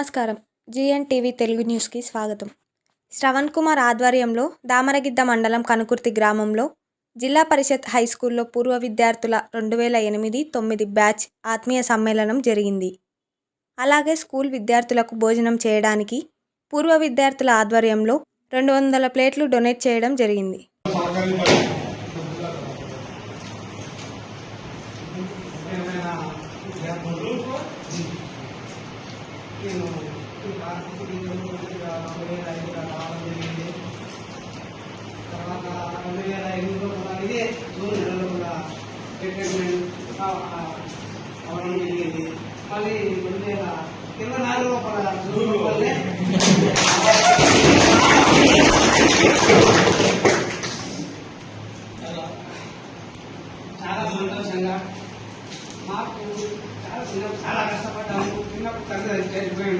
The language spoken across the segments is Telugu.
నమస్కారం. జిఎన్ టీవీ తెలుగు న్యూస్కి స్వాగతం. శ్రవణ్ కుమార్ ఆధ్వర్యంలో దామరగిద్ద మండలం కనుకుర్తి గ్రామంలో జిల్లా పరిషత్ హై స్కూల్లో పూర్వ విద్యార్థుల రెండు వేల ఎనిమిది తొమ్మిది బ్యాచ్ ఆత్మీయ సమ్మేళనం జరిగింది. అలాగే స్కూల్ విద్యార్థులకు భోజనం చేయడానికి పూర్వ విద్యార్థుల ఆధ్వర్యంలో రెండు వందల ప్లేట్లు డొనేట్ చేయడం జరిగింది. నేను ఈ క్లాస్కి రెండు వేల ఐదులో రావడం జరిగింది తర్వాత రెండు వేల ఐదులో కూడా ఇదే జూన్ నెలలో కూడా రిటైర్మెంట్ అవడం జరిగింది మళ్ళీ రెండు వేల ఇరవై నాలుగులో కూడా జూన్ వల్లే చిన్నప్పుడు తండ్రి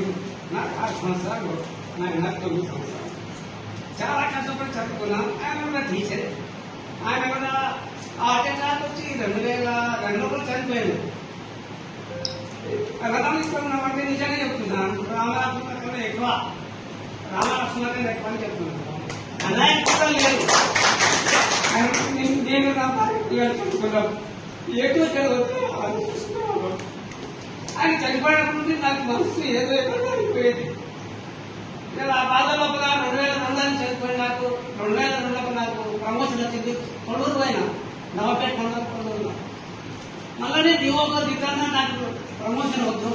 నాకు ఆరు సంవత్సరాలు నాకు నాకు తొమ్మిది సంవత్సరాలు చాలా కష్టపడి చదువుకున్నాను ఆయన కూడా టీచర్ ఆయన కూడా హార్ట్ అటాక్ వచ్చి రెండు వేల రెండులో కూడా చనిపోయాడు రథం నిజంగా చెప్తున్నాను రామలక్ష్మణ కన్నా ఎక్కువ రామలక్ష్మణ కన్నా ఎక్కువ అని చెప్తున్నాను అన్నయ్య కూడా లేదు నేను- నా భార్య చదువుకున్నాను ఏదో చదువుతున్నాను ఆయన చనిపోయినప్పుడు నాకు మనసు ఏదో అయిపోయేది నేను ఆ బాధ లోపల రెండు వేల రెండు అని చనిపోయి నాకు రెండు వేల రెండులో నాకు ప్రమోషన్ వచ్చింది. కొడూరు పోయినా. నవపేట మండలం కొల్లూరులో మళ్ళీ నేను డివోగా దిగాన నాకు ప్రమోషన్ వద్దు.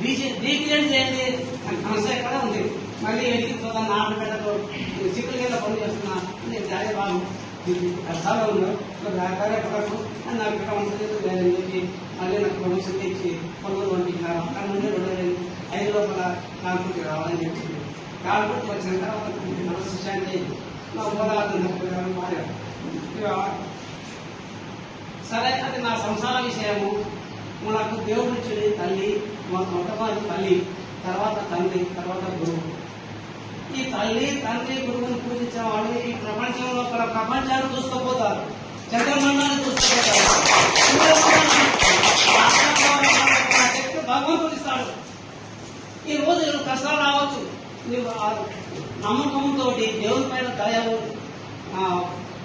బీసీ డీపీఎడ్ చేయండి. నాకు సమస్య ఎక్కడ ఉంది? మళ్ళీ వెనక్కి పోతాను సిక్కులు చిక్కులు పని చేస్తున్నా. నేను జారీ బాగుంది కష్టాలు ఉన్నారు కార్యపడకు అని నాకు ఇక్కడ ఉంటుంది లేదని చెప్పి మళ్ళీ నాకు ప్రమోషన్ తెచ్చి కొల్లూరు పంపించినారు అక్కడ నుండి రెండు వేల ఐదు లోపల కాన్పూర్కి రావాలని చెప్పి కాన్పూర్కి వచ్చిన తర్వాత మనసు శాంతి నా పోరాటం నాకు సరే అది నా సంసార విషయము నాకు దేవుడు ఇచ్చింది తల్లి మా మొట్టమొదటి తల్లి తర్వాత తండ్రి తర్వాత గురువు. ఈ తల్లి తండ్రి గురువుని పూజించే వాళ్ళు ఈ ప్రపంచంలో ఒక ప్రపంచాన్ని చూసుకోపోతారు. చంద్రమండాన్ని చూసుకోపోతారు. శక్తి భగవంతుడు ఇస్తాడు. ఈ రోజు నువ్వు కష్టాలు రావచ్చు. నువ్వు నమ్మకంతో దేవుని పైన దయ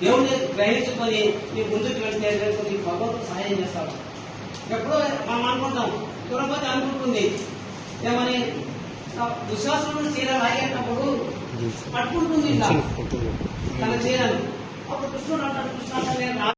దేవుని గ్రహించుకొని నీ ముందుకు వెళ్తే రేపు నీ భగవంతుడు సహాయం చేస్తాడు. ఎప్పుడో మనం అనుకుంటాం తిరుపతి అనుకుంటుంది. ఏమని? విశ్వాసంలో చీర లాగేటప్పుడు పట్టుకుంటుంది తన చీరను అప్పుడు కృష్ణుడు అంటాడు కృష్ణ